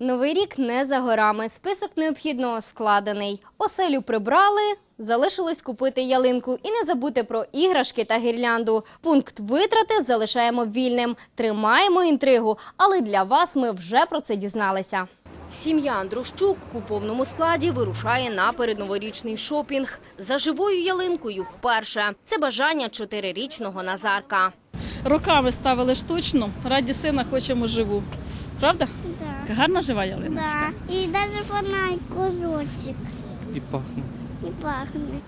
Новий рік не за горами. Список необхідного складений. Оселю прибрали. Залишилось купити ялинку і не забути про іграшки та гірлянду. Пункт витрати залишаємо вільним. Тримаємо інтригу, але для вас ми вже про це дізналися. Сім'я Андрущук у повному складі вирушає на передноворічний шопінг. За живою ялинкою вперше. Це бажання чотирирічного Назарка. Роками ставили штучну, раді сина хочемо живу. Правда? Да. Гарна жива ялина. Да. И даже фонарь кусочек. і пахне. И пахнет.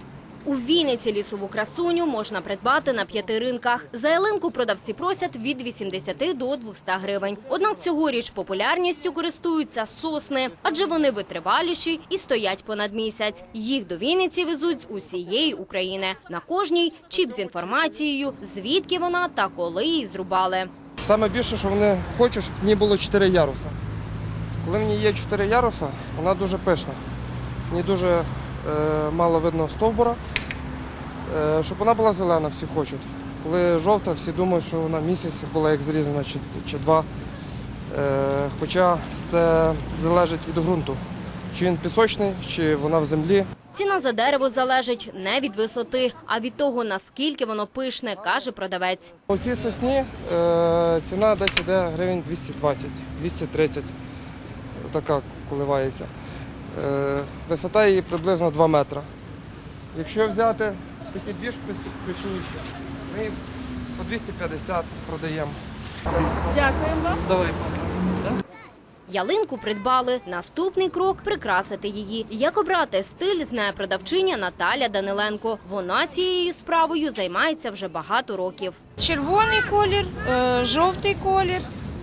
У Вінниці лісову красуню можна придбати на п'яти ринках. За ялинку продавці просять від 80 до 200 гривень. Однак цьогоріч популярністю користуються сосни, адже вони витриваліші і стоять понад місяць. Їх до Вінниці везуть з усієї України. На кожній чіп з інформацією, звідки вона та коли її зрубали. Саме більше, що вони хочуть, щоб в ній було 4 яруса. Коли в ній є 4 яруса, вона дуже пишна. В ній дуже е, мало видно стовбура. Е, щоб вона була зелена, всі хочуть. Коли жовта, всі думають, що вона місяць була як зрізана чи, чи два. Е, хоча це залежить від ґрунту. Чи він пісочний, чи вона в землі. Ціна за дерево залежить не від висоти, а від того, наскільки воно пишне, каже продавець. У цій сосні е, ціна десь іде гривень 220-230. Така коливається. Е, висота її приблизно 2 метри. Якщо взяти такі більш пишніші, ми їх по 250 продаємо. Дякуємо вам. Давай. Ялинку придбали. Наступний крок прикрасити її. Як обрати стиль, знає продавчиня Наталя Даниленко. Вона цією справою займається вже багато років. Червоний колір, е, жовтий колір.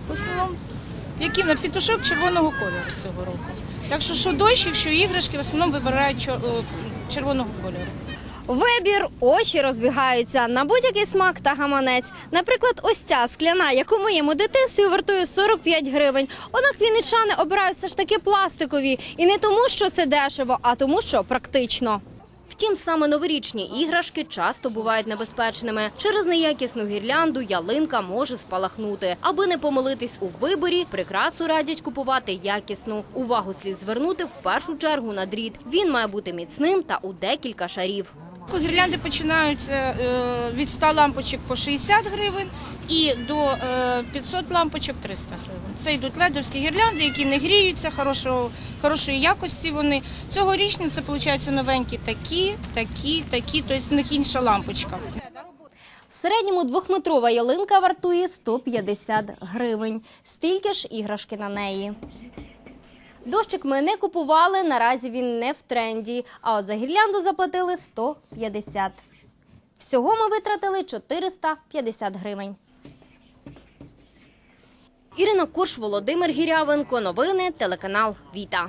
В основному, які на пітушок червоного кольору цього року. Так що, що дощик, що іграшки, в основному вибирають е, червоного кольору. Вибір очі розбігаються на будь-який смак та гаманець. Наприклад, ось ця скляна, як у моєму дитинстві, вартує 45 гривень. Однак вінничани обирають все ж таки пластикові. І не тому, що це дешево, а тому, що практично. Втім, саме новорічні іграшки часто бувають небезпечними. Через неякісну гірлянду ялинка може спалахнути. Аби не помилитись у виборі, прикрасу радять купувати якісну. Увагу слід звернути в першу чергу на дріт. Він має бути міцним та у декілька шарів. Гірлянди починаються е, від 100 лампочок по 60 гривень і до е, 500 лампочок 300 гривень. Це йдуть ледовські гірлянди, які не гріються, хорошого, хорошої якості вони. Цьогорічні це виходить новенькі такі, такі, такі, тобто в них інша лампочка. В середньому двохметрова ялинка вартує 150 гривень. Стільки ж іграшки на неї. Дощик ми не купували, наразі він не в тренді, а от за гірлянду заплатили 150. Всього ми витратили 450 гривень. Ірина Куш, Володимир Гірявенко. Новини, телеканал Віта.